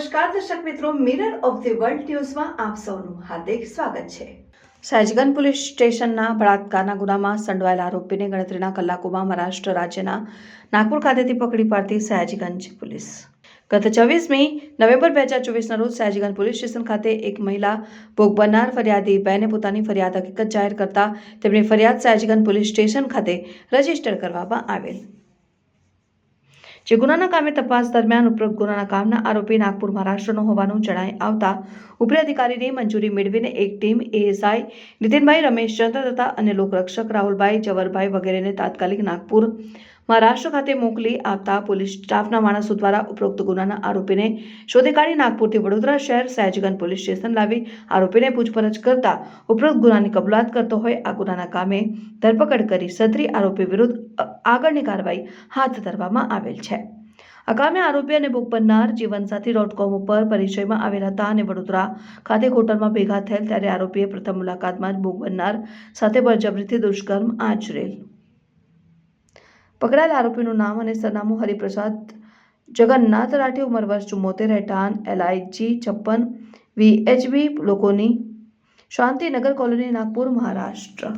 નમસ્કાર, દર્શક મિત્રો મિરર ઓફ ધી વર્લ્ડ ન્યૂઝમાં આપ સૌનું હાર્દિક સ્વાગત છે. સહેજગંજ પોલીસ સ્ટેશનના બળાત્કારના ગુનામાં સંડવાયેલા આરોપીને ગણતરીના કલાકોમાં મહારાષ્ટ્ર રાજ્યના નાગપુર ખાતેથી પકડી પાડતી સહેજગંજ પોલીસ. ગત છવ્વીસમી નવેમ્બર બે હજાર ચોવીસના રોજ સયાજીગંજ પોલીસ સ્ટેશન ખાતે એક મહિલા ભોગ બનનાર ફરિયાદી બહેને પોતાની ફરિયાદ હકીકત જાહેર કરતા તેમની ફરિયાદ સયાજીગંજ પોલીસ સ્ટેશન ખાતે રજિસ્ટર કરવામાં આવેલ. જે ગુનાના કામે તપાસ દરમિયાન ઉપરોક્ત ગુનાના કામના આરોપી નાગપુર મહારાષ્ટ્રનો હોવાનું જણાઈ આવતા ઉપરી અધિકારીની મંજૂરી મેળવીને એક ટીમ એએસઆઈ નીતિનભાઈ રમેશચંદ્ર તથા અન્ય લોકરક્ષક રાહુલભાઈ જવરભાઈ વગેરેને તાત્કાલિક નાગપુર મહારાષ્ટ્ર ખાતે મોકલી આપતા પોલીસ સ્ટાફના માણસો દ્વારા ઉપરોક્ત ગુનાના આરોપીને શોધી કાઢી નાગપુરથી વડોદરા શહેર સયાજગંજ પોલીસ સ્ટેશન લાવી આરોપીને પૂછપરછ કરતા ઉપરોક્ત ગુનાની કબૂલાત કરતો હોય આ ગુનાના કામે ધરપકડ કરી સત્રી આરોપી વિરુદ્ધ આગળની કાર્યવાહી હાથ ધરવામાં આવેલ છે. આ કામે આરોપી અને બુક બનનાર જીવનસાથી ડોટ કોમ ઉપર પરિચયમાં આવેલા હતા અને વડોદરા ખાતે હોટલમાં ભેગા થયેલ ત્યારે આરોપીએ પ્રથમ મુલાકાતમાં જ બુક બનનાર સાથે બળજબરીથી દુષ્કર્મ આચરેલ. પકડાયેલ આરોપીનું નામ અને સરનામું હરિપ્રસાદ જગન્નાથ રાઠી ઉંમર વર્ષ ચુમ્મોતેર રહેઠાણ એલઆઈજી છપ્પન વીએચબી લોકોની શાંતિનગર કોલોની, નાગપુર, મહારાષ્ટ્ર.